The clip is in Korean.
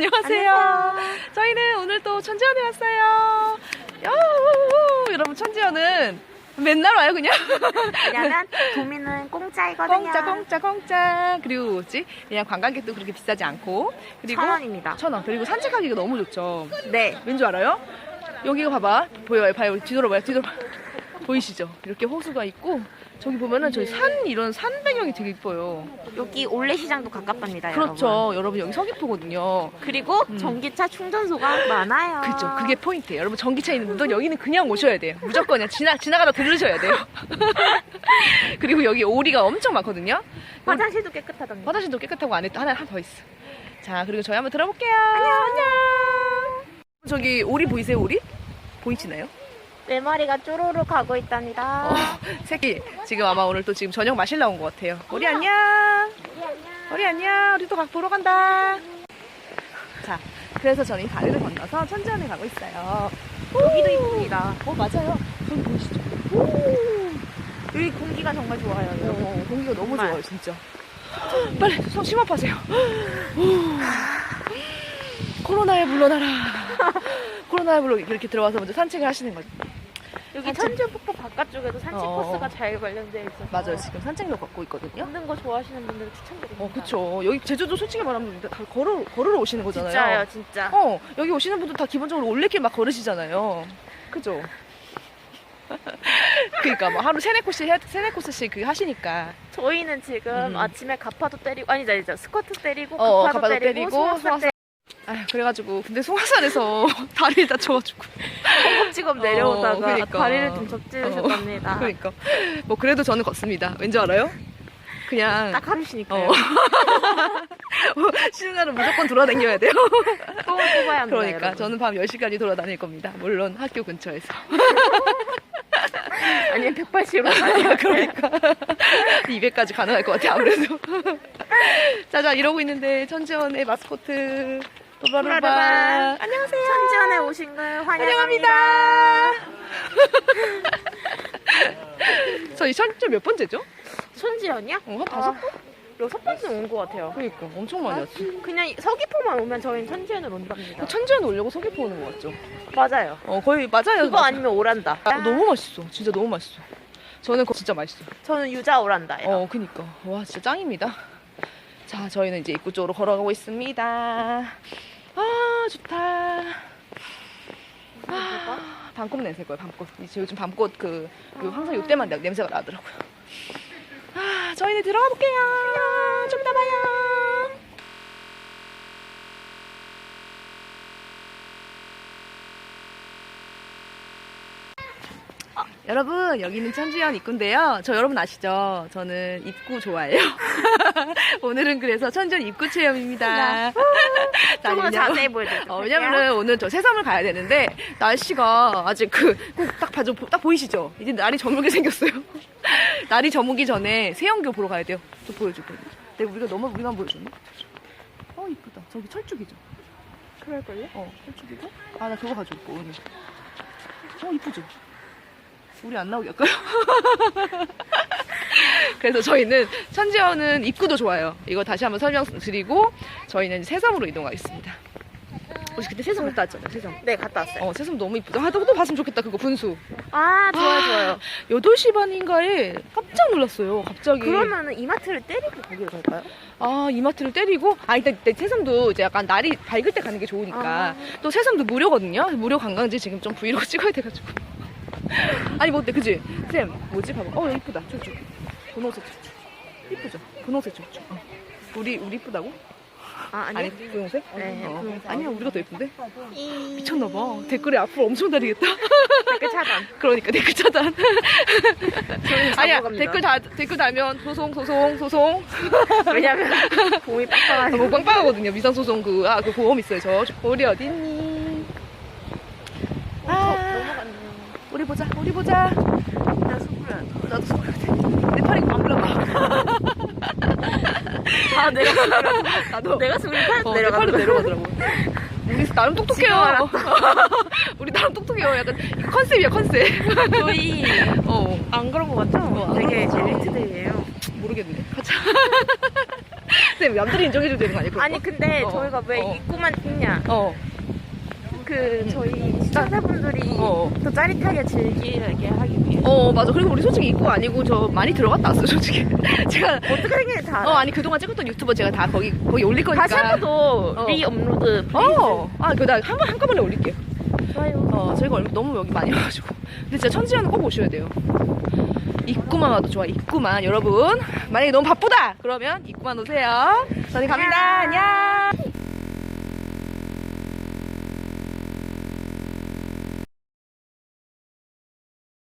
안녕하세요. 저희는 오늘 또 천지연에 왔어요. 야우! 여러분 천지연은 맨날 와요 그냥. 왜냐면 도미는 공짜이거든요. 공짜 공짜 공짜. 그리고 뭐지? 그냥 관광객도 그렇게 비싸지 않고. 그리고 천 원입니다. 천 원. 그리고 산책하기가 너무 좋죠. 네. 왠 줄 알아요? 여기가 봐봐. 보여요. 봐요. 뒤돌아봐요. 뒤돌아. 보이시죠? 이렇게 호수가 있고 저기 보면은 저희 산 이런 산 배경이 되게 이뻐요. 여기 올레시장도 가깝답니다. 그렇죠. 여러분. 여러분 여기 서귀포거든요. 그리고 음. 전기차 충전소가 많아요. 그죠. 그게 포인트예요. 여러분 전기차 있는 분들 여기는 그냥 오셔야 돼요. 무조건 그냥 지나 지나가다 들르셔야 돼요. 그리고 여기 오리가 엄청 많거든요. 화장실도 깨끗하답니다. 화장실도 깨끗하고 안에 또 하나 하나 더 있어. 자 그리고 저희 한번 들어볼게요. 안녕 안녕. 저기 오리 보이세요 오리? 보이시나요? 네 마리가 쪼로로 가고 있답니다. 어, 새끼 지금 아마 오늘 또 지금 저녁 마실러 온것 같아요. 오리 안녕. 우리 안녕. 우리 또각 보러 간다. 자, 그래서 저는 이 다리를 건너서 천지연에 가고 있어요. 여기도 이쁩니다. 어, 맞아요. 저기 보이시죠? 여기 공기가 정말 좋아요. 여러분. 어, 공기가 너무 정말. 좋아요, 진짜. 빨리 손 심호흡하세요. 코로나에 물러나라. 코로나에 물러 이렇게 들어와서 먼저 산책을 하시는 거죠. 여기. 천주폭포 바깥쪽에도 산책 어. 코스가 잘 관련되어 있어서 맞아요. 지금 산책로 걷고 있거든요. 걷는 거 좋아하시는 분들 추천드립니다. 어, 그쵸. 여기 제주도 솔직히 말하면 다 걸어, 걸으러 오시는 거잖아요. 진짜요, 진짜. 어, 여기 오시는 분들 다 기본적으로 올레길 막 걸으시잖아요. 그죠? 그니까 뭐 하루 세네 코스, 해- 세네 코스씩 그 하시니까. 저희는 지금 음. 아침에 가파도 때리고 아니죠, 아니죠. 스쿼트 때리고 어, 가파도, 가파도 때리고, 때리고, 송악산 송악 산아 그래가지고, 근데 송화산에서 다리를 다쳐가지고. 허겁지겁 내려오다가 어, 그러니까. 다리를 좀 접지르셨답니다. 그러니까. 뭐 그래도 저는 걷습니다. 왠지 알아요? 그냥. 딱 하루시니까요. 어. 쉬는 날은 무조건 돌아다녀야 돼요. 똥을 뽑아야 합니다. 그러니까 여러분. 저는 밤 10시까지 돌아다닐 겁니다. 물론 학교 근처에서. 아니면 180으로 가요. 그러니까 200까지 가능할 것 같아 아무래도 짜잔 이러고 있는데 천지연의 마스코트 도바로바. 안녕하세요 천지연에 오신 걸 환영합니다. 환영합니다 저희 천지 몇 번째죠? 천지연이요? 어, 한 다섯 번? 여섯 번째 온것 같아요. 그러니까 엄청 많이 왔어 그냥 서귀포만 오면 저희는 천지연을 온답니다. 천지연 오려고 서귀포 오는 거 같죠? 맞아요. 어 거의 맞아요 그거 맞아. 아니면 오란다. 아, 너무 맛있어 진짜 너무 맛있어 저는 그거 진짜 맛있어 저는 유자 오란다예요. 어, 그니까. 와, 진짜 짱입니다. 자, 저희는 이제 입구 쪽으로 걸어가고 있습니다. 아, 좋다. 아, 밤꽃 냄새 거예요, 밤꽃. 이제 요즘 밤꽃 그, 그 항상 이때만 나- 냄새가 나더라고요. 아, 저희는 들어가 볼게요. 좀 이따 봐요. 여러분 여기는 천지연 입구인데요. 저 여러분 아시죠? 저는 입구 좋아해요. 오늘은 그래서 천지연 입구 체험입니다. 자, 조금 더 왜냐면- 자세히 보여드릴게요. 어, 왜냐면은 오늘 저 새섬을 가야 되는데 날씨가 아직 그딱 봐줘 딱 보이시죠? 이제 날이 저물게 생겼어요. 날이 저무기 전에 새연교 보러 가야 돼요. 저 보여줄 거예요. 내가 우리가 너무 우리만 보여줬나? 어 이쁘다. 저기 철쭉이죠. 그럴걸요? 어 철쭉이고. 아나 저거 가져올 거 오늘. 어 이쁘죠? 우리 안 나오게 할까요? 그래서 저희는 천지연은 입구도 좋아요. 이거 다시 한번 설명드리고 저희는 새섬으로 이동하겠습니다. 혹시 그때 새섬 갔다 왔잖아요. 새섬. 네, 갔다 왔어요. 어, 새섬 너무 이쁘다. 아, 또, 또 봤으면 좋겠다. 그거 분수. 아, 좋아요, 아, 좋아요. 8시 반인가에 깜짝 놀랐어요. 갑자기. 그러면은 이마트를 때리고 거기로 갈까요? 아, 이마트를 때리고. 아, 일단, 일단 새섬도 이제 약간 날이 밝을 때 가는 게 좋으니까. 아. 또 새섬도 무료거든요. 무료 관광지 지금 좀 브이로그 찍어야 돼 가지고. 아니, 뭐 어때? 그지? 쌤, 뭐지? 봐봐. 어, 이쁘다. 저쪽. 분홍색 저쪽. 이쁘죠? 분홍색 저쪽. 어. 우리, 우리 이쁘다고? 아, 아니, 아니. 분홍색? 네, 어. 분홍색. 아니야, 우리가 더 예쁜데? 이... 미쳤나봐. 댓글에 앞으로 엄청 달리겠다. 댓글 차단. 그러니까 댓글 차단. 아니야. 댓글 다 댓글 달면 소송 소송 소송 왜냐면 봄이 빡빡하니까. 너무 빵빵하거든요 미상 소송 그아그 보험 있어요 저 우리 어딨니 아, 넘어갔네. 우리 보자 우리 보자 나 수그려. 나도 소리 내 팔이 안 불러봐 아, 내가 수그려. 나도 내가 수그려 팔 어, 내 내려가. 팔도 내려가더라고 우리 나름 똑똑해요 우리 나름 똑똑해요 약간 컨셉이야 컨셉 저희 어 안 그런 거 같죠? 어, 안 되게? 엘리트들이에요. 모르겠는데 가자 쌤 남들이 인정해줘야 되는 거 아니야? 아니 근데 어, 저희가 왜 어. 입구만 찍냐? 어. 그 저희 시청자분들이 어. 더 짜릿하게 즐기게 하기 위해. 어 맞아. 그리고 우리 솔직히 입고 아니고 저 많이 들어갔다 왔어요 솔직히. 제가 어떻게 생겼는지 다. 어 아니 그동안 찍었던 유튜버 제가 다 거기 거기 올릴 거니까. 다시 한 번 더 어. 리업로드. 어아 그나 한 번 한꺼번에 올릴게요. 좋아요. 어 저희가 얼마- 너무 여기 많이 와가지고. 근데 진짜 천지연은 꼭 오셔야 돼요. 입구만 와도 좋아 입구만. 여러분 만약에 너무 바쁘다! 그러면 입구만 오세요. 저희 갑니다. 안녕